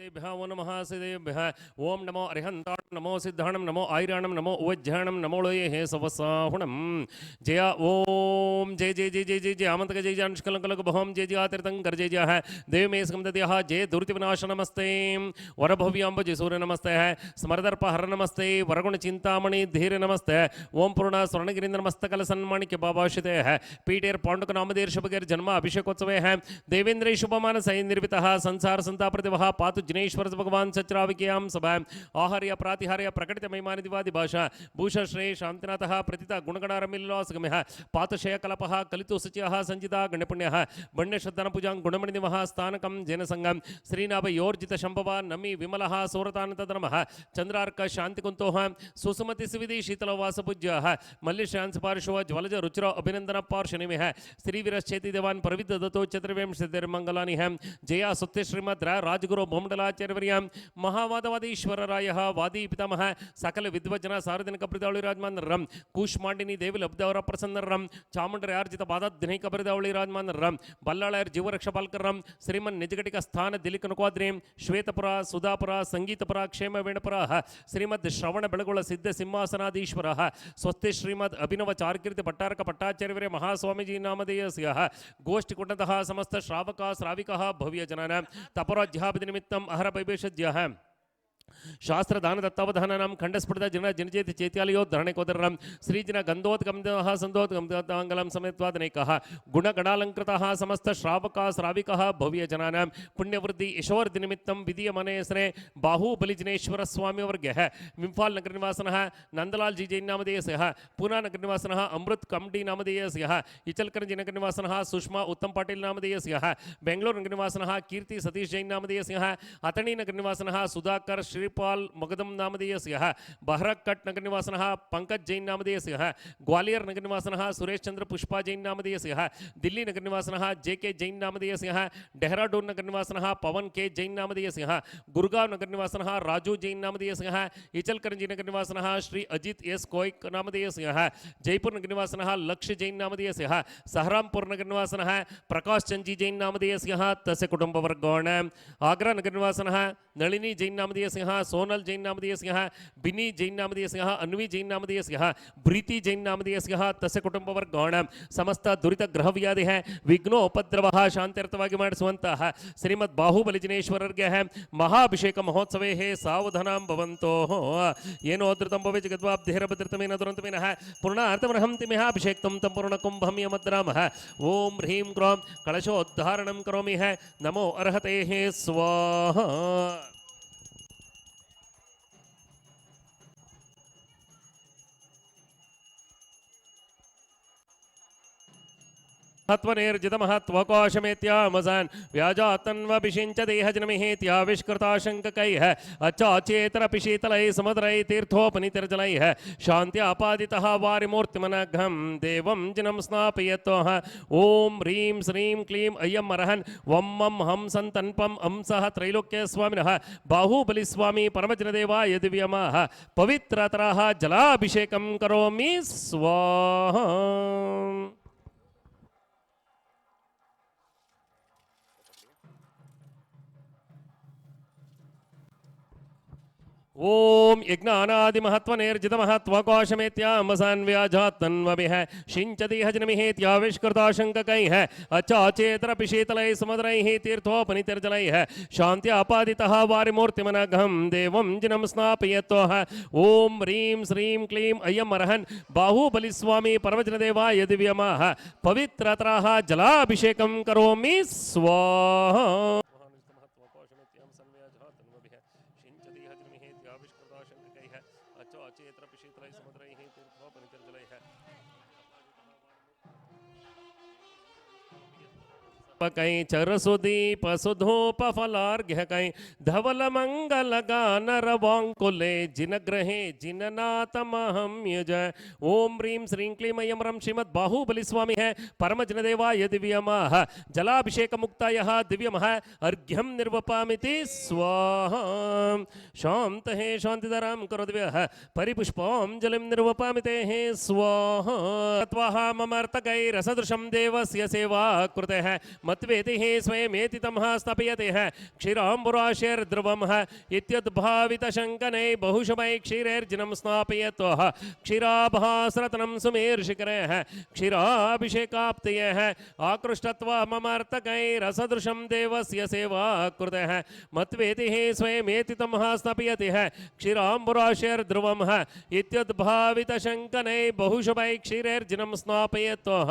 सिद्धेभ्यः वो नमः सिद्धेभ्यः ओम नमो अरिहन्ताण नमो सिद्धाणं, नमो आयराणं, नमो उवज्जाणं नमो लोये हे सवसाहुणं जय, ओम। जय जय जय जय जय जय आमंतक जय जय अनुष्कलंकलक बहम। जय जय आतीर्थंकर जय जय देव में स्कंदत्यः जय, दुर्ति विनाश, नमस्ते। वरभव्यांब जय, सूर्य, नमस्ते स्मरदर्प, हर, नमस्ते। वरगुण चिंतामणि धीर, नमस्ते ओम पूर्ण स्वर्णगिरीन्द्र मस्तकल सन्माणिक्य बाबाशिते पीटेर पांडुक, नामधेर, शुभगेर, जन्म, अभिषेकोत्सवे देवेंद्र शुभमान सै निर्वित। संसार संता संताप्रतिवः पातु जिनेश्वर भगवान सच्राविक्यां सभा। आहार्य, प्रातिहार्य प्रकटित महिमानि दिवादि भाषा। भूषण श्रेय शांतिनाथः प्रतिता गुणगणारमिल्लासगम्यः। पातशय कलपः कलितु शुचिः संजिता, गण्यपुण्यः। बण्यश्रद्धनपूजां गुणमणिनिवः स्थानकं, जैनसङ्गं। श्रीनाभयोर्जित शम्भव नमि, विमलः सौरतानतधर्मः चन्द्रार्क, शान्तिकुन्तोः। सुसुमति, सुविधि, शीतलवासपूज्यः। मल्लिश्रांस पार्श्व, ज्वलज, रुचिर अभिनंदन पार्श्वनिमिः श्रीवीरश्चेति देवान्, प्रविद्ध दत्तो चतुर्विंशतिर्मङ्गलानि जया सत्य श्रीमद् रा ಮಂಗಲಾಚಾರ್ಯವರ್ಯ ಮಹಾವಾದವಾದೀಶ್ವರರಾಯ ವಾದಿ ಪಿತಾಮಹ ಸಕಲ ವಿದ್ವಜ್ಜನ ಸಾರ್ವಜನಿಕ ಬೃದಾವಳಿ ರಾಜಮಾನ್ ರಂ ಕೂಶ್ಮಾಂಡಿನಿ ದೇವಿ ಲಬ್ಧವರ ಪ್ರಸನ್ನ ರಂ ಚಾಮುಂಡರಾರ್ಜಿತ ಬಾದಾಧ್ನೈಕ ಬೃದಾವಳಿ ರಾಜಮಾನ್ ಬಲ್ಲಾಳಯರ್ ಜೀವರಕ್ಷ ಪಾಲ್ಕರ್ ಶ್ರೀಮನ್ ನಿಜಘಟಿಕ ಸ್ಥಾನ ದಿಲಿಕ ನುಕವಾದ್ರಿ ಶ್ವೇತಪುರ ಸುಧಾಪುರ ಸಂಗೀತಪುರ ಕ್ಷೇಮ ವೇಣಪುರ ಶ್ರೀಮದ್ ಶ್ರವಣ ಬೆಳಗೊಳ ಸಿದ್ಧ ಸಿಂಹಾಸನಾಧೀಶ್ವರ ಸ್ವಸ್ತಿ ಶ್ರೀಮದ್ ಅಭಿನವ ಚಾರ್ಕೀರ್ತಿ ಪಟ್ಟಾರಕ ಪಟ್ಟಾಚಾರ್ಯವರೇ ಮಹಾಸ್ವಾಮೀಜಿ ನಾಮಧೇಯಸ್ಯ ಗೋಷ್ಠಿಕೊಂಡಂತಹ ಸಮಸ್ತ ಶ್ರಾವಕ ಶ್ರಾವಿಕ ಭವ್ಯ ಜನನ ತಪರಾಧ್ಯಾಪದ ನಿಮಿತ್ತಂ अहरपैपेषज्ञः ಶಾಸ್ತ್ರದಾನ ದತ್ತಾವಧಾನಾಂ ಖಂಡಸ್ಫುಟದ ಜನ ಜನಚೇತಿ ಚೇತ್ಯಾಲಯೋದ್ಧರಣೆ ಕೋದರಂ ಶ್ರೀಜಿನ ಗಂಧೋತ್ಕಂದಃ ಸಂಧೋತ್ಕಂದಂ ಸಮೇತ್ವಾದನೈಕಃ ಗುಣಗಣಾಲಂಕೃತಃ ಸಮಸ್ತ ಶ್ರಾವಕ ಶ್ರಾವಿಕಃ ಭವ್ಯ ಜನಾನ ಪುಣ್ಯವೃದ್ಧಿ ಯಶೋವೃದ್ಧಿ ನಿಮಿತ್ತಂ ವಿಧಿಯಮನೆ ಹೆಸರೇ ಬಾಹುಬಲಿ ಜಿನೇಶ್ವರ ಸ್ವಾಮಿ ವರ್ಗ್ಯ ಇಂಫಾಲ್ ನಗರ ನಿವಾಸನಃ ನಂದಲಾಲ್ ಜಿ ಜೈನ್ ನಾಮಧೇಯಸ್ಯಃ ಪೂನಾ ನಗರ ನಿವಾಸನಃ ಅಮೃತ್ ಕಮ್ಡಿ ನಾಮಧೇಯಸ್ಯಃ ಇಚಲ್ಕರಂಜಿ ನಗರ ನಿವಾಸನಃ ಸುಷ್ಮಾ ಉತ್ತಮ್ ಪಾಟೀಲ್ ನಾಮಧೇಯಸ್ಯಃ ಬೆಂಗಳೂರು ನಗರ ನಿವಾಸನಃ ಕೀರ್ತಿ ಸತೀಶ್ ಜೈನ್ ನಾಮಧೇಯಸ್ಯಃ ಅಥಣಿ ನಗರ ನಿವಾಸನಃ ಸುಧಾಕರ್ ಶ್ರೀಪಾಲ್ गिरिपाल मगदम नामधेयस्य बहरकट नगर निवासन पंकज जैन नामधेयस्य ग्वालियर नगर निवास सुरेश चंद्र पुष्पा जैन नामधेयस्य दिल्ली नगर निवासन जेके जैन नामधेयस्य डेहराडून नगर निवासन पवन के जैन नामधेयस्य गुरगाव नगर निवासन राजू जैन नामधेयस्य इचलकरंजी नगर निवास श्री अजित एस कोयक सिंह जयपुर नगर निवासन लक्ष्य जैन नामधेयस्य सहरामपुर नगर निवास प्रकाश चंजी जैन नामधेयस्य तस्य कुटुंबवर्गोण आगरा नगर निवास नलिनी जैन नामधेयस्य ಸೋನಲ್ ಜೈನ್ ನಾಮಧೇಯಸ್ಯಃ ಬಿನಿ ಜೈನ್ ನಾಮಧೇಯಸ್ಯಃ ಅನ್ವಿ ಜೈನ್ ನಾಮಧೇಯಸ್ಯಃ ಪ್ರೀತಿ ಜೈನ್ ನಾಮಧೇಯಸ್ಯಃ ತಸ್ಯ ಕುಟುಂಬವರ್ಗೋಣ ಸಮಸ್ತ ದುರಿತ ಗ್ರಹವ್ಯಾಧಿ ವಿಘ್ನೋಪದ್ರವ ಶಾಂತ್ಯರ್ಥವಾಗಿ ಮಾಡಿಸುವಂತಹ ಶ್ರೀಮದ್ ಬಾಹುಬಲಿ ಜಿನೇಶ್ವರರ್ಗೆ ಮಹಾಭಿಷೇಕ ಮಹೋತ್ಸವೇ ಹೇ ಸಾವಧಾನಾಂ ಭವಂತೋ ಏನೋ ಧೃತಂ ಭವೆ ಜಗದ್ವಾಬ್ಧಿರ ಭದ್ರತಮೇನ ದುರಂತಮೇನಃ ಪೂರ್ಣಾರ್ಥಮರ್ಹಂ ತಿಮಿಹಾಭಿಷೇಕ್ತಂ ತಂ ಪೂರ್ಣಕುಂಭಂ ಯಮದ್ರಾಮಃ ಓಂ ಹ್ರೀಂ ಕ್ರೋಂ ಕಳಶೋದ್ಧಾರಣಂ ಕರೋಮಿ ಹ ನಮೋ ಅರ್ಹತೆ ಹೇ ಸ್ವಾಹ हत्वनिर्जितमः त्वकोशमेत्यामजान् व्याजातन्वपिषिञ्च देहजनमिहेत्याविष्कृताशङ्ककैः अच्छाचेतरपिशीतलैः समुद्रैः तीर्थोपनितिर्जलैः शान्त्यापादितः वारिमूर्तिमनघं, देवं जिनं स्नापयतोः ॐ ह्रीं श्रीं क्लीं अयम् अरहन् वं मं हं सन्तन्पम् अंसः त्रैलोक्यस्वामिनः, बाहुबलिस्वामी परमजनदेवाय दिव्यमाः। पवित्रतरा जलाभिषेकं करोमि, स्वाहा। ओम यज्ञादि महत्व नेर्जित महत्वकोशमेत्यांबसान्व्याजा तन्वि है शिंचतीह जनमेहेत्याविष्कृता शंक है ॐ यज्ञानादिमहत्वनिर्जितमहत्वकोशमेत्याम्बसान्व्याजात्तन्वभिः शिञ्चतिह जन्मिहेत्याविष्कृताशङ्ककैः अचाचेतरपिशीतलैः समुद्रैः तीर्थोपनितिर्जलैः। शान्त्यापादितः वारिमूर्तिमनघं देवं जिनं स्नापयत्वः। ॐ ह्रीं श्रीं क्लीं अयम् अर्हन् बाहुबलिस्वामी परमजनदेवाय दिव्यमाः पवित्रत्राः जलाभिषेकं करोमि। स्वाहा। कई चरसुदीप सुधूप फलार्घ्य कई धवल मंगल गान रवांकुले जिन ग्रहे जिननाथमहं युज ओम ह्रीं श्रीं क्लीं अयं रं श्रीमद् बाहुबली स्वामी है। परम जनदेवाय दिव्यमः। जलाभिषेक मुक्तायः दिव्यमः। अर्घ्यं निर्वपामिति स्वाहा। शान्त हे शान्तिधरां करो दिव्यः। परिपुष्पाञ्जलिं निर्वपामिते हे स्वाहा। त्वः ममर्तकैरसदृशं देवस्य सेवा कृते मत्वेतिः स्वयमेतितमः स्थापयते क्षीराम्बुराशेर्ध्रुवं है। इत्युद्भावितशङ्कनै बहुशमै क्षीरैर्जिनं स्नापयत्वः क्षीराभासरतनं सुमेर्शिखरे क्षीराभिषेकाप्तये है। आकृष्टत्वममर्तकैरसदृशं देवस्य सेवा कृते मत्वेतिः स्वयमेतितमः स्थापयति क्षीराम्बुराशेर्ध्रुवं है। इत्युद्भावितशङ्कनै बहुशुभै क्षीरैर्जिनं स्नापयत्वः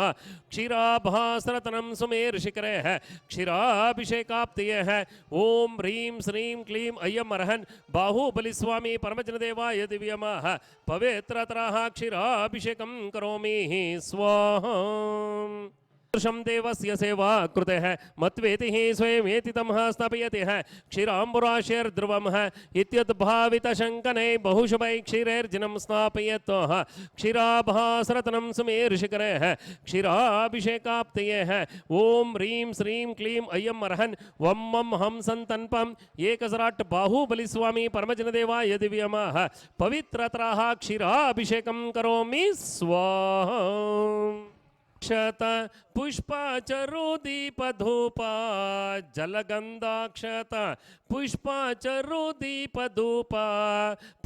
क्षीराभासरतनं सुमेर्शिखरे है। क्षीराभिषेकाप्तये है। ओम ह्रीं श्रीं क्लीं अयम् अर्हन्। बाहुबलिस्वामी परमजनदेवाय दिव्यम। पवित्रतरः क्षीराभिषेक करोमि स्वाहा। देवस्य सेवा कृते। मत्वेतिः स्वयमेतितमः स्थापयति क्षीराम्बुराशेर्ध्रुवं है। इत्युद्भावितशङ्कनै बहुशुभै क्षीरैर्जिनं स्नापयत्वः क्षीराभासरतनं सुमेर्शिखरे है। क्षीराभिषेकाप्तये ॐ ह्रीं श्रीं क्लीं अयम् अर्हन्। वं मं हं सन्तन्पम् एकसराट् बाहुबलिस्वामी परमजनदेवाय दिव्यमः पवित्रतराः क्षीराभिषेकं करोमि। स्वाहा। क्षत पुष्पाचरुदीपधूपा ಜಲಗಂಧಾಕ್ಷತ ಪುಷ್ಪಾಚರುದೀಪಧೂಪ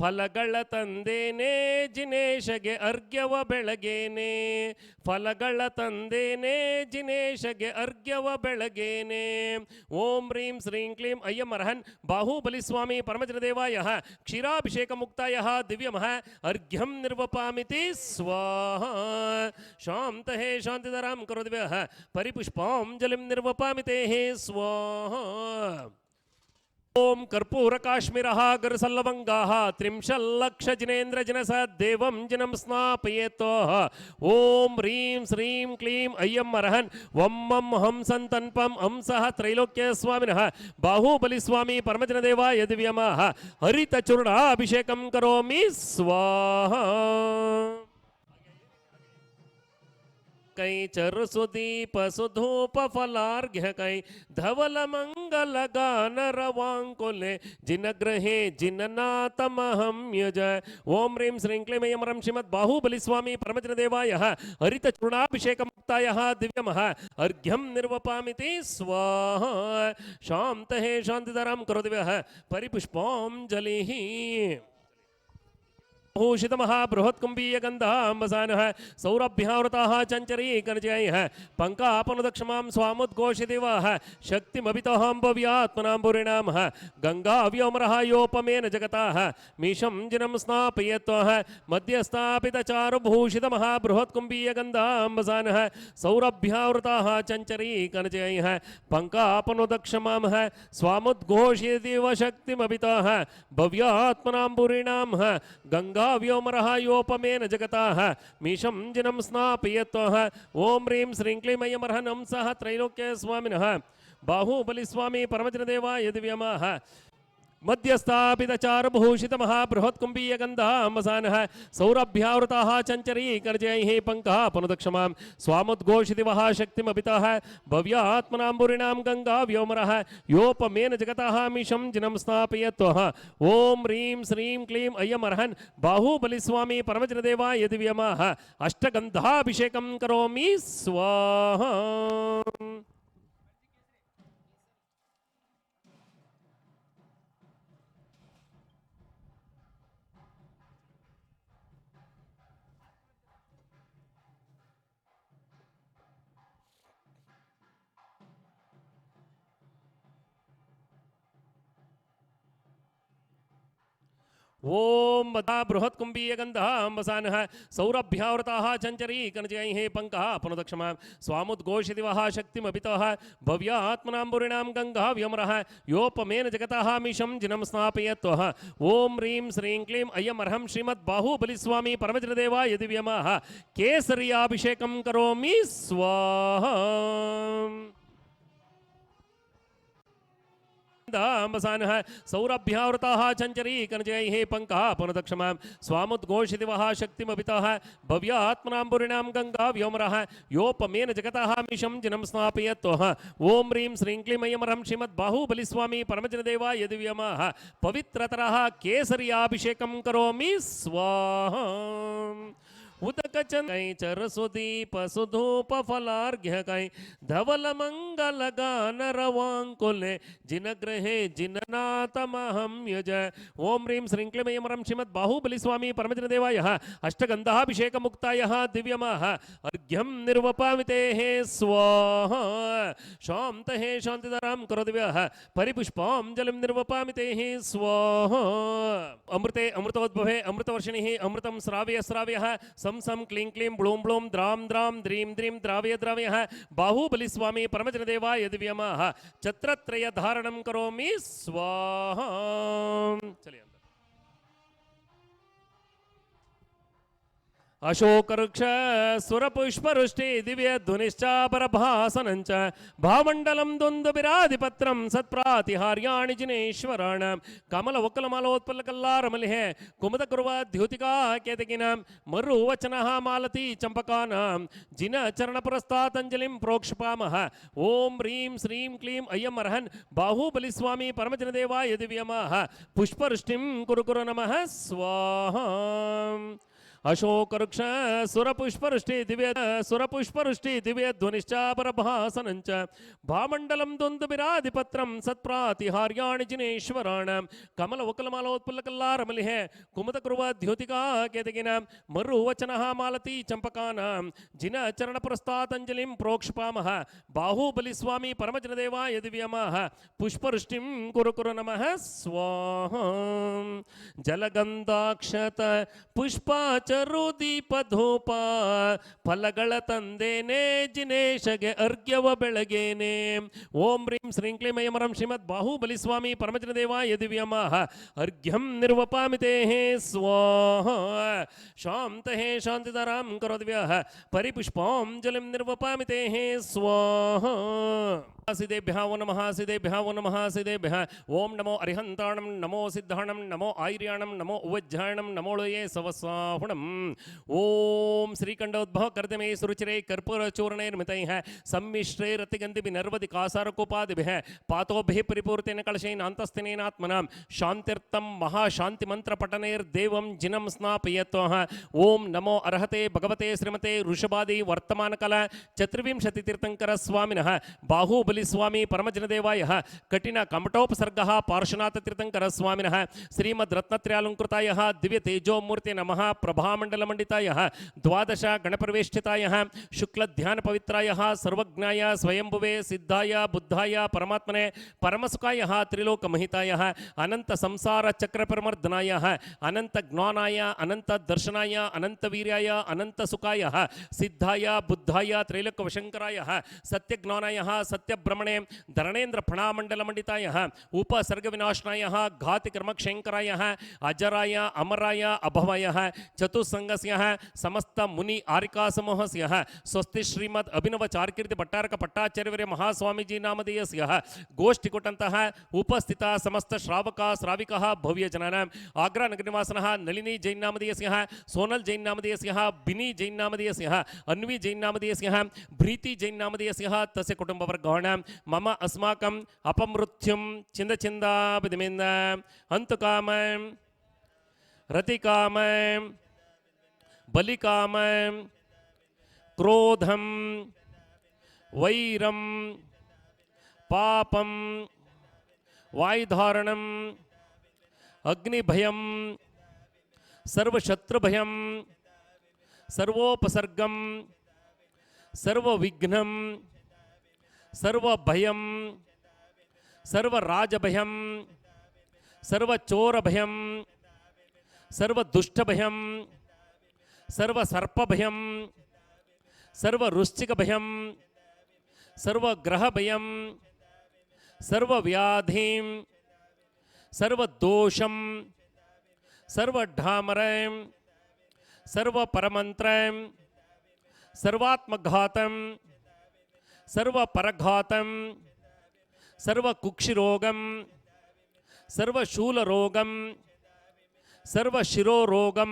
ಫಲಗಳ ತಂದೇನೆ ಜಿನೇಶಗೆ ಅರ್ಘ್ಯವ ಬೆಳಗೇನೆ ಫಲಗಳ ತಂದೇನೆ ಜಿನೇಶಗೆ ಅರ್ಘ್ಯವ ಬೆಳಗೇನೆ ಓಂ ಹ್ರೀಂ ಶ್ರೀಂ ಕ್ಲೀಂ ಅಯ್ಯಂ ಅರ್ಹನ್ ಬಾಹುಬಲಿ ಸ್ವಾಮಿ ಪರಮಜನದೇವಾಯ ಕ್ಷೀರಾಭಿಷೇಕ ಮುಕ್ತಾಯ ದಿವ್ಯಮಃ ಅರ್ಘ್ಯಂ ನಿರ್ವಪಾಮಿತಿ ಸ್ವಾಹ ಶಾಂತಹೇ ಶಾಂತಿಧರಾಂ ಕರೋದ್ವ್ಯಃ परिपुष्पाञ्जलिं निर्वपामि तेः, स्वाहा। ओम कर्पूर काश्मीर गरसल्लभंगा ॐ कर्पूरकाश्मीरः, गरसल्लवङ्गाः त्रिंशल्लक्षजिनेन्द्रजिनसद्देवं जिनं स्नापयेतोः ओम ह्रीं श्रीं क्लीं अय्यम् अर्हन् वं मं हंसन् तन्पं हंसः त्रैलोक्यस्वामिनः, बाहुबलिस्वामी परमजनदेवाय दिव्यमः। हरितचूर्णाभिषेकं करोमि, स्वाहा। कई चर सुदीप सुधूप फलार्घ्य कई धवल मंगल गान रवांकुले। जिन ग्रहे, जिन नातम हम युज। ओम रीम ह्रीं रम श्रीमद बाहुबली स्वामी परमजनदेवाय हरित चूर्णाभिषेकमुक्ताय दिव्यमः। अर्घ्यं निर्वपामिति स्वाहा। शान्तः शान्तिधरां करोति परिपुष्पाञ्जलिः। भूषितमः बृहत्कुम्भीयगन्धाम्बसानः सौरभ्यावृताः चञ्चरीकर्जयः पङ्कापनुदक्षमां स्वामुद्घोषिदिवः शक्तिमभितोऽहम्भव्यात्मनाम्बुरिणामः गङ्गाव्योमरः योपमेन जगताः, मीशं जिनं स्नापयत्वः मध्यस्थापितचारुभूषितमः बृहत्कुम्भीयगन्धाम्बसानः सौरभ्यावृताः चञ्चरीकर्जयः पङ्कापनुदक्षमामः स्वामुद्घोषिदिव शक्तिमभितः, भव्यात्मनाम्बुरिणामः, गङ्गा व्योमरः योपमेन जगताः। मीशं जिनं स्नापयत्वः। ॐ ह्रीं श्रीं क्लीं अयमर्हनं सः त्रैलोक्यस्वामिनः। बाहुबलिस्वामी परमजनदेवाय दिव्यमः। मध्यस्थापितचारुभूषितमः बृहत्कुम्भीयगन्धाम्बसानः सौरभ्यावृताः चञ्चरीकर्जैः पङ्कः पुनदक्षमां स्वामुद्घोषिदिवः शक्तिमपितः भव्यात्मनाम्बुरिणां गङ्गा व्योमरः योपमेन जगतः मिशं जिनं स्नापयत्वः ॐ ह्रीं श्रीं क्लीं अयमर्हन् बाहुबलिस्वामी परमजनदेवाय दिव्यमः। अष्टगन्धाभिषेकं करोमि। स्वाहा। ओम बता बृहत गंध अंबसान सौरभ्यावृता चंचरी कनजय पंक पुनदक्षमा स्वामुद्घोषति वह भव्य भव्यात्मनाबुरीणाम गंगा व्यमर, योपमेन जगता मिशम जिनम स्नापय ओं ह्रीं श्रीं क्लीं अयम अर्हम श्रीमद बाहुबलिस्वामी यदि व्यम केसरियाभिषेक करोमी, स्वाहा। दाम्बसानः सौरभ्यावृताः चञ्चरीकनजयैः पङ्कः पुनदक्षमां स्वामुद्घोषिदिवः शक्तिमभितः भव्यात्मनाम्बुरिणां व्योमरः योपमेन जगतः मिशं जिनं स्नापयत्वः ॐ ह्रीं श्रीं क्लीमयमरं श्रीमद्बाहुबलिस्वामी परमजनदेवाय दिव्यमः। पवित्रतरः केसर्याभिषेकं करोमि। स्वाहा। उदक कचन चरसुदीप सुधूप फलार्घ्य कै धवल मंगल गान रवांकुले जिनग्रहे जिननाथमहं यज। ओम ह्रीं श्रीं क्लीं मरं श्रीमद् बाहुबली स्वामी परमजनदेवाय। अष्टगन्धाभिषेकमुक्ताय दिव्यमः। अर्घ्यं निर्वपामितेः स्वाहा। शान्तः शान्तिधरां करोदिव्यः परिपुष्पाञ्जलिं निर्वपामितेः स्वाहा। अमृते अमृतोद्भवे, अमृतवर्षिणिः अमृतं श्राव्य, श्राव्यः। सं सम क्लीं क्लीं ब्लूं ब्लूं द्रां द्रां द्रीं द्रीं द्राव्य द्राव्यः। बाहुबलिस्वामी परमजनदेवाय दिव्यमः। छत्रत्रयधारणं करोमि। स्वाहा। चलिए। अंदर अशोकवृक्ष सुरपुष्पवृष्टि दिव्य ध्वनिश्चापरभासनं च भामण्डलं द्वन्द्वविराधिपत्रं, सत्प्रातिहार्याणि जिनेश्वराणां कमलवकुलमालोत्पलकल्लारमलिः कुमुदकुर्वद्युतिका केतकिनां मरुवचनः मालती चम्पकानां जिनचरणपुरस्तातञ्जलिं प्रोक्षपामः, ॐ ह्रीं श्रीं क्लीं अयम् अर्हन् बाहुबलिस्वामी परमजनदेवाय दिव्यमः, पुष्पवृष्टिं कुरु कुरु नमः, स्वाहा। अशोकवृक्ष, सुरपुष्पवृष्टि, दिव्य सुरपुष्पवृष्टि, दिव्य ध्वनिश्चापरभासनं च भामण्डलं द्वन्द्वविराधिपत्रं सत्प्रातिहार्याणि जिनेश्वराणां। कमलवकुलमालोत्पुल्लकल्लारमलिः कुमुदकुर्वद्योतिका केतकिनां मरुवचनः मालती चम्पकानां जिनचरणपुरस्तातञ्जलिं प्रोक्षपामः। बाहुबलिस्वामी परमजनदेवाय दिव्यमः पुष्पवृष्टिं कुरु कुरु नमः। स्वाहा। ಜಲಗಂಧಾಕ್ಷತ ಪುಷ್ಪಾಚರು ದೀಪಧೂಪ ಫಲಗಳ ತಂದೇನೆ ಜಿನೇಶಗೆ ಅರ್ಘ್ಯವ ಬೆಳಗೇನೆ ಓಂ ಹ್ರೀಂ ಶ್ರೀಂ ಕ್ಲೀಂ ಐಮರಂ ಶ್ರೀಮದ್ ಬಾಹುಬಲಿ ಸ್ವಾಮಿ ಪರಮಜನ ದೇವಾಯ ದಿವ್ಯಮಃ ಅರ್ಘ್ಯಂ ನಿರ್ವಪಾಮಿತೆ ಸ್ವಾಹ ಶಾಂತಃ ಶಾಂತಿಧರಾಂ ಕರೋದ್ವ್ಯಃ ಪರಿಪುಷ್ಪಾಂಜಲಿಂ ನಿರ್ವಪಾಮಿತೆ ಸ್ವಾಹ ಸಿದ್ದೇಭ್ಯ ಓ ನಮಃ ಸಿದ್ದೇಭ್ಯ ಓ ನಮಃ ಸಿದ್ದೇಭ್ಯ ಓಂ ನಮೋ ಅರಿಹಂತಾಣಂ ನಮೋ ಸಿದ್ಧಾಣಂ ನಮೋ ಐರ್ಯಾಣಂ ನಮೋ ಉವಜ್ಜಾಣಂ ನಮೋಳಯೇ ಸವಸ್ವಾಹುಣಂ ओम श्रीकंडोद्भव गर्दमे सुरुचिरे कर्पूर चूर्ण निर्मित है सम्मिश्रे रतिगन्धिभि नर्वति कासारकोपादिभिः पातोभिः परिपूर्तेन कलशेन अन्तस्तिनेनात्मनां मंत्र महाशान्तिमन्त्रपठनैर्देवं जिनम स्नापयत्वः ओम नमो अर्हते भगवते श्रीमते ऋषभादि कठिन कमटोपसर्ग बाहुबलिस्वामी तीर्थंकर स्वामीन श्रीमद्रत्नत्रालंकृताय दिव्य तेजोमूर्ति नम प्रभा महामण्डलमण्डिताय द्वादश गणप्रवेष्टिताय शुक्लध्यानपवित्राय, सर्वज्ञाय, स्वयंभुवे सिद्धाय, बुद्धाय, परमात्मने परमसुखाय, त्रिलोकमहिताय अनन्तसंसारचक्रप्रमर्दनाय अनन्तज्ञानाय अनन्तदर्शनाय अनंत सुखाय, सिद्धाय, बुद्धाय त्रैलोक्यवशङ्कराय सत्यज्ञानाय सत्यभ्रमणे धरणेन्द्रफणामण्डलमण्डिताय उपसर्गविनाशनाय घातिकर्मक्षङ्कराय अजराय, अमराय, अभवय ಅನಂತ ವೀರ್ಯಾಯ ಅನಂತ ಸುಖಾಯ ಸಿದ್ಧಾಯ ಬುದ್ಧಾಯ ತ್ರೈಲೋಕ ವಶಂಕರಾಯ ಸತ್ಯಜ್ಞಾನಾಯ ಸತ್ಯಭ್ರಮಣೆ ಧರಣೇಂದ್ರ ಫಣಾಮಂಡಲ ಮಂಡಿತಾಯ ಉಪಸರ್ಗ ವಿನಾಶನಾಯ ಘಾತಿ ಕರ್ಮಕ್ಷಂಕರಾಯ ಅಜರಾಯ ಅಮರಾಯ ಅಭವಯ ಚತುಸ್ಸಂಗಸ್ಯ ಸಮಸ್ತ ಮುನಿ ಆರಿಕಾ ಸಮೂಹಸ್ಯ ಸ್ವಸ್ತಿ ಶ್ರೀಮದ್ ಅಭಿನವ ಚಾರ್ಕೀರ್ತಿ ಭಟ್ಟಾರಕ ಪಟ್ಟಾಚಾರ್ಯವರೇ ಮಹಾಸ್ವಾಮೀಜಿ ನಾಮಧೇಯಸ್ಯ ಗೋಷ್ಠಿ ಕೊಟ್ಟಂತಹ ಉಪಸ್ಥಿತ ಸಮಸ್ತ ಶ್ರಾವಕ ಶ್ರಾವಿಕ ಭವ್ಯ ಜನಾನ ಆಗ್ರಾ ನಗರ ನಿವಾಸನಃ ನಳಿನಿ ಜೈನ್ ನಾಮಧೇಯಸ್ಯ ಸೋನಲ್ ಜೈನ್ ನಾಮಧೇಯಸ್ಯ ಬಿನಿ ಜೈನ್ ನಾಮಧೇಯಸ್ಯ ಅನ್ವಿ ಜೈನ್ ನಾಮಧೇಯಸ್ಯ ಪ್ರೀತಿ ಜೈನ್ ನಾಮಧೇಯಸ್ಯ ತಸ್ಯ ಕುಟುಂಬವರ್ಗಾಣ ಮಮ ಅಸ್ಮಾಕಂ ಅಪಮೃತ್ಯುಂ ಚಿಂದ ಚಿಂದಾಬಿದಮಿಂದ ಹಂತು ಕಾಮ ರತಿಕಾಮ बलिकाम क्रोधम वैरम पापम वायुधारण अग्निभय सर्वशत्रुभय सर्वोपसर्गम सर्विघ्न सर्वभय सर्वराजभय सर्वचोरभय सर्वदुष्टभयम सर्व सर्व सर्प भयम सर्व रुश्चिक भयम सर्व ग्रह भयम सर्व व्याधिम, सर्व दोषम, सर्व ढामरम, सर्व परमंत्रम सर्वात्मघातम, सर्व परघातम, सर्व कुक्षिरोगम, सर्व शूल रोगम सर्व शिरो रोगम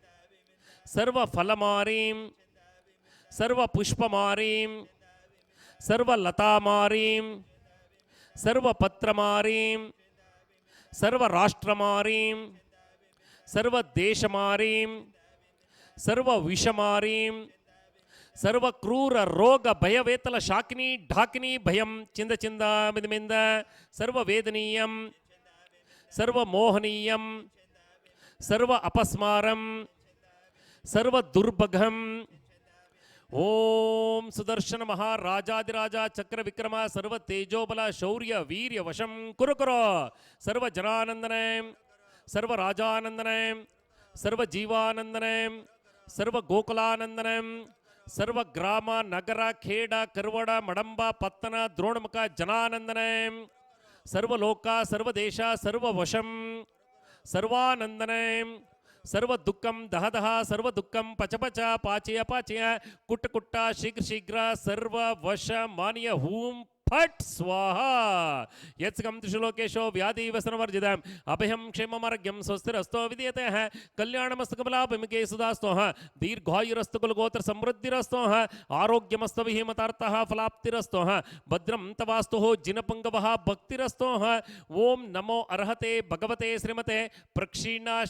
சர்வ ஃபலமாரீம் சர்வ புஷ்பமாரீம் சர்வ லதாமாரீம் சர்வ பத்திரமாரீம் சர்வ ராஷ்டிரமாரீம் சர்வ தேசமாரீம் சர்வ விஷமாரீம் ಸರ್ವ ಕ್ರೂರ ರೋಗ ಭಯವೇತಲ ಶಾಕಿನಿ ಢಾಕಿನಿ ಭಯಂ ಚಿಂದ ಚಿಂದ ಮಿದಮಿಂದ ಸರ್ವ ವೇದನೀಯಂ ಸರ್ವ ಮೋಹನೀಯಂ ಸರ್ವ ಅಪಸ್ಮಾರಂ ತೇಜೋಬಲ ಶೌರ್ಯ ವೀರ್ಯ ವಶಂ ಕುರು ಕುರು ಸರ್ವ ಜನಾನಂದನೆ ಸರ್ವ ರಾಜಾನಂದನೆ ಸರ್ವ ಜೀವಾನಂದನೆ ಸರ್ವ ಗೋಕುಲಾನಂದನೆ ಸರ್ವ ಗ್ರಾಮ ನಗರ ಖೇಡ ಕರ್ವಡ ಮಡಂಬ ಪತ್ತನ ದ್ರೋಣಮುಖ ಜನಾನಂದನೆ ಸರ್ವಲೋಕ ಸರ್ವದೇಶ ಸರ್ವವಶಂ ಸರ್ವಾನಂದನೆ சர்வ துக்கம் தகதகா சர்வ துக்கம் பச்சபச்சா பாச்சய பாச்சய குட்ட குட்டா சீக்கிர சீக்கிர சர்வ வஷ மானிய ஹூம் फट स्वाहा। यत्सकं त्रिशुलोकेशो व्याधिवसनवर्जितम्। अभयं क्षेममार्ग्यं स्वस्तिरस्तो विधीयते है। कल्याणमस्तकमलाभिमुखे सुधास्तोः दीर्घायुरस्तु कुलगोत्र समृद्धिरस्तोः आरोग्यमस्तभिः मतार्थः फलाप्तिरस्तोः भद्रं तवास्तुः जिनपुङ्गवः भक्तिरस्तोः ॐ नमो अर्हते भगवते श्रीमते। प्रक्षीणा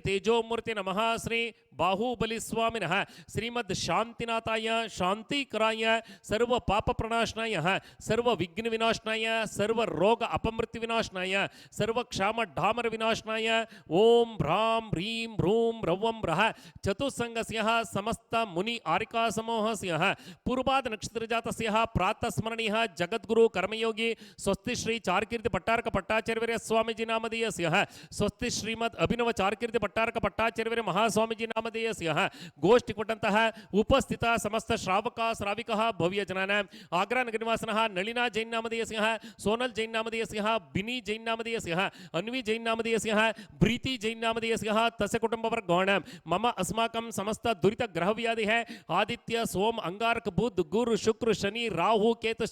तेजो मूर्ति नमः श्री ದೋಷಕಲ್ಮಷಾಯ ದಿವ್ಯ ತೇಜೋಮೂರ್ತಿ ನಮಃ ಶ್ರೀ ಬಾಹುಬಲಿ ಸ್ವಾಮಿನಃ ಶ್ರೀಮದ್ ಶಾಂತಿನಾಥಾಯ ಶಾಂತಿಕರಾಯ ಸರ್ವ ಪಾಪ ಪ್ರಣಾಶನಾಯ ಸರ್ವ ವಿಘ್ನ ವಿನಾಶನಾಯ ಸರ್ವ ರೋಗ ಅಪಮೃತ್ಯು ವಿನಾಶನಾಯ ಸರ್ವ ಕ್ಷಾಮ ಢಾಮರ ವಿನಾಶನಾಯ ಓಂ ಭ್ರಾಂ ಹ್ರೀಂ ಭ್ರೂಂ ರವ್ವಂ ರಹ ಚತುಸ್ಸಂಗಸ್ಯ ಸಮಸ್ತ ಮುನಿ ಆರಿಕಾ ಸಮೂಹಸ್ಯ ಪೂರ್ವಾದ ನಕ್ಷತ್ರ ಜಾತಸ್ಯ ಪ್ರಾತಃ ಸ್ಮರಣೀಯ ಜಗದ್ಗುರು ಕರ್ಮಯೋಗಿ ಸ್ವಸ್ತಿ ಶ್ರೀ ಚಾರ್ಕೀರ್ತಿ ಪಟ್ಟಾರಕ ಪಟ್ಟಾಚಾರ್ಯ ಸ್ವಾಮೀಜಿ ನಾಮಧೇಯಸ್ಯ ಸ್ವಸ್ತಿ ಶ್ರೀಮದ್ ಅಭಿನವ ಚಾರ್ಕೀರ್ತಿ ಪಟ್ಟಾರಕ ಪಟ್ಟಾಚಾರ್ಯ ಮಹಾಸ್ವಾಮೀಜಿ मध्य गोष्ठी कट उपस्थित, समस्त श्रावक, श्राविक, भव्य जान आग्रा नगर निवास नलिना जैन नामदय सोनल जैन सिंह बिनी जैन नामदय अन्वी जैन नामदय प्रीति जैन नामदय तस् कुटुबवर्गोण मम अस्माक समस्त दुरी ग्रह व्याधि आदि सोम अंगारक बुद्ध गुर, शुक्र, शनि, राहु, केतु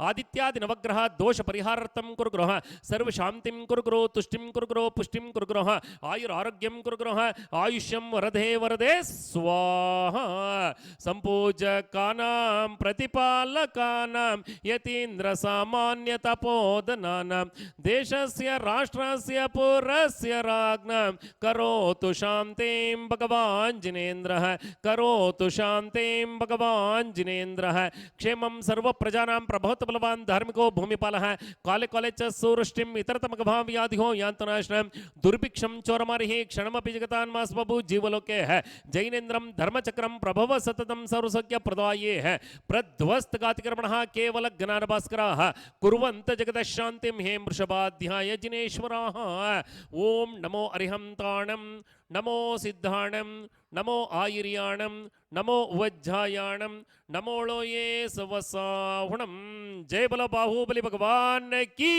आदित्यादि नवग्रह दोष परिहार्थम कुरग्रह। सर्व शांति कुरग्रह, तुष्टि कुरग्रह, पुष्टि कुरग्रह। आयुर आरोग्यम कुरग्रह। आयुष्यम वरधे वरदे स्वाहा। सम्पूजकानां प्रतिपालकानां यतीन्द्र सामान्य तपोदनानां देशस्य, राष्ट्रस्य, पुरस्य राज्ञां, करोतु शान्तिं भगवान् जिनेन्द्रः करोतु शान्तिं भगवान् जिनेन्द्रः क्षेमं सर्वप्रजानां प्रभवत बलवान् धार्मिको भूमिपालः, काले काले च सुवृष्टिम् इतरतमगभां व्याधिहो यान्तनाशनं दुर्भिक्षं चोरमारिः, क्षणमपि जगतान् मास जीवलोके है। जैनेन्द्रं धर्मचक्रं प्रभव सततं सर्वसौख्य प्रदाये है। प्रध्वस्त गातिकर्मणः केवल ज्ञानभास्कराः। कुर्वन्त जगतः शान्तिं हे वृषभाध्याय जिनेश्वराः। ॐ नमो अरिहन्ताणं, नमो सिद्धाणं, नमो आयुर्याणं, नमो उवज्झायाणं नमोळो ये सवसाहुणं जय बल बाहुबली भगवान की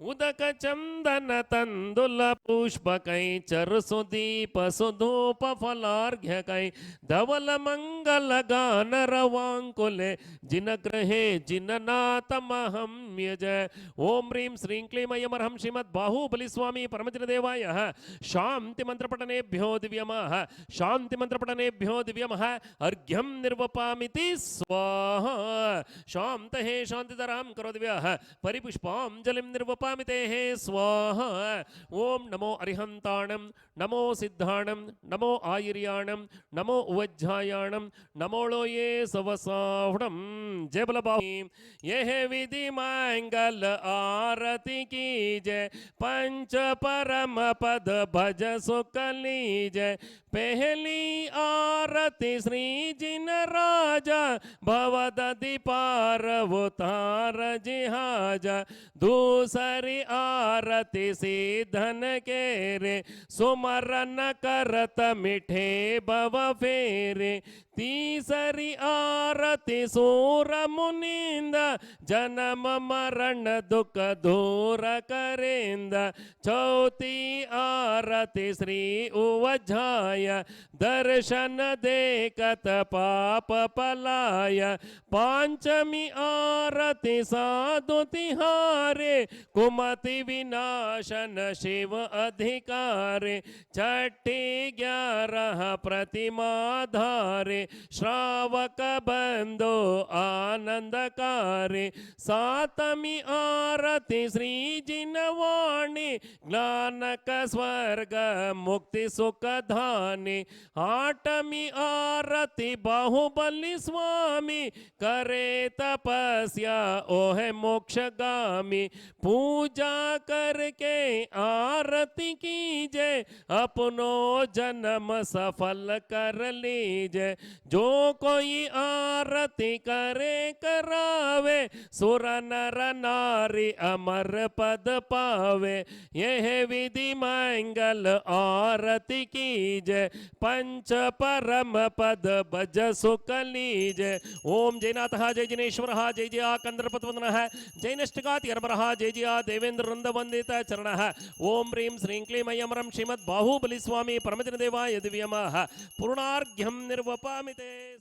ఉదక చందన తందుల పుష్పకై చరుసు దీప సుధూప ఫలార్ఘ్యకై ధవల మంగళ गंगा लगान रवांकुले जिनग्रहे जिननाथमहम्यज ओम ह्रीं श्रीं क्लीं अयमर्हं श्रीमद् बाहुबलिस्वामी परमजिनदेवाय शान्तिमन्त्रपठनेभ्यो दिव्यमः शान्तिमन्त्रपठनेभ्यो दिव्यमः अर्घ्यं निर्वपामिति स्वाहा शान्तहे शान्तितरां करोदिव्यः परिपुष्पाञ्जलिं निर्वपामि हे स्वाहा ओं नमो अरिहन्ताणं नमो सिद्धाण नमो आयुर्याणं नमो उवज्जायाणम नमोलो ये सवसावडम जय बोला बाबू यह विधि मंगल आरती की जय। पंच परम पद भज सुकली जय पहली आरती श्री जिन राजा, भवद दीपार उतार जिहाजा। दूसरी आरती सी धन के रे सुमरन करत मिठे भव फेरे। तीसरी आरती सूर मुनिंद, जन्म मरण दुख दूर करेंद। चौथी आरती श्री उवझाय दर्शन देखत पाप पलाय। पांचमी आरती साधु तिहारे, कुमति विनाशन शिव अधिकारे। छठी ग्यारह प्रतिमा धारे श्रावक बंदो आनंदकारे, सातमी आरती श्री जिनवाणी, ज्ञानक स्वर्ग मुक्ति सुख धानी, आठमी आरती बाहुबली स्वामी करे तपस्या ओह मोक्ष गामी पूजा करके आरती कीजे, अपनो जन्म सफल कर लीजे जो कोई आरती करे करावे, सुर नर नारी अमर पद पावे। यह विधि मंगल आरती कीजे, पंच परम पद भज सुख लीजे। ओम जयनाथ जय जिनेश्वर जय जय आ कंद्रपतवंदन जय नष्टकाति हरबर जय जय आ देवेंद्र वृंद वंदित चरण ओम ह्रीं श्रीं क्लीं अयमरं श्रीमद् बाहुबली स्वामी परमजन देवाय दिव्यमः। पूर्णार्घ्यं निर्वपामि। ते